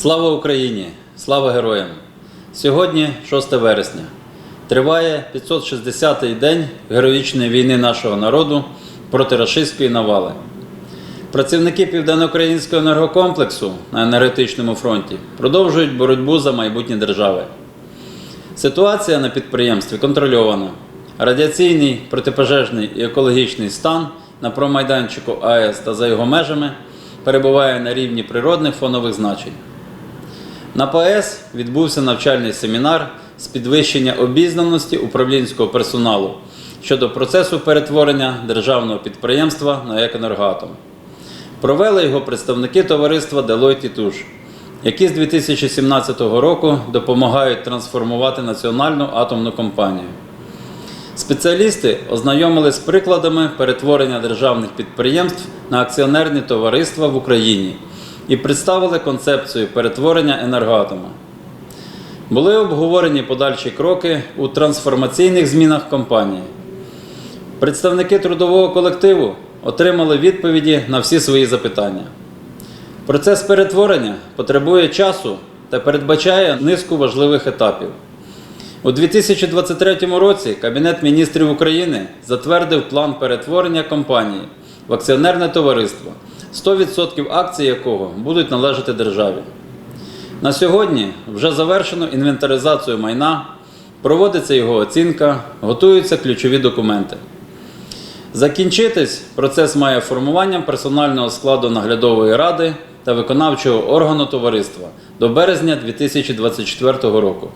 Слава Україні! Слава героям! Сьогодні 6 вересня. Триває 560-й день героїчної війни нашого народу проти рашистської навали. Працівники Південноукраїнського енергокомплексу на енергетичному фронті продовжують боротьбу за майбутнє держави. Ситуація на підприємстві контрольована. Радіаційний, протипожежний і екологічний стан на промайданчику АЕС та за його межами перебуває на рівні природних фонових значень. На ПАЕС відбувся навчальний семінар з підвищення обізнаності управлінського персоналу щодо процесу перетворення державного підприємства на еконергоатом. Провели його представники товариства Deloitte Touche, які з 2017 року допомагають трансформувати національну атомну компанію. Спеціалісти ознайомили з прикладами перетворення державних підприємств на акціонерні товариства в Україні і представили концепцію перетворення енергоатома. Були обговорені подальші кроки у трансформаційних змінах компанії. Представники трудового колективу отримали відповіді на всі свої запитання. Процес перетворення потребує часу та передбачає низку важливих етапів. У 2023 році Кабінет міністрів України затвердив план перетворення компанії в акціонерне товариство, 100% акцій якого будуть належати державі. На сьогодні вже завершено інвентаризацію майна, проводиться його оцінка, готуються ключові документи. Закінчитись процес має формуванням персонального складу наглядової ради та виконавчого органу товариства до березня 2024 року.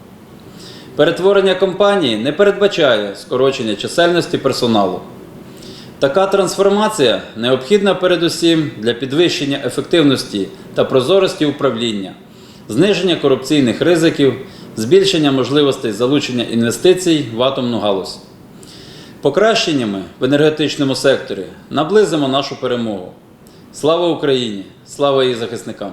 Перетворення компанії не передбачає скорочення чисельності персоналу. Така трансформація необхідна передусім для підвищення ефективності та прозорості управління, зниження корупційних ризиків, збільшення можливостей залучення інвестицій в атомну галузь. Покращеннями в енергетичному секторі наблизимо нашу перемогу. Слава Україні! Слава її захисникам!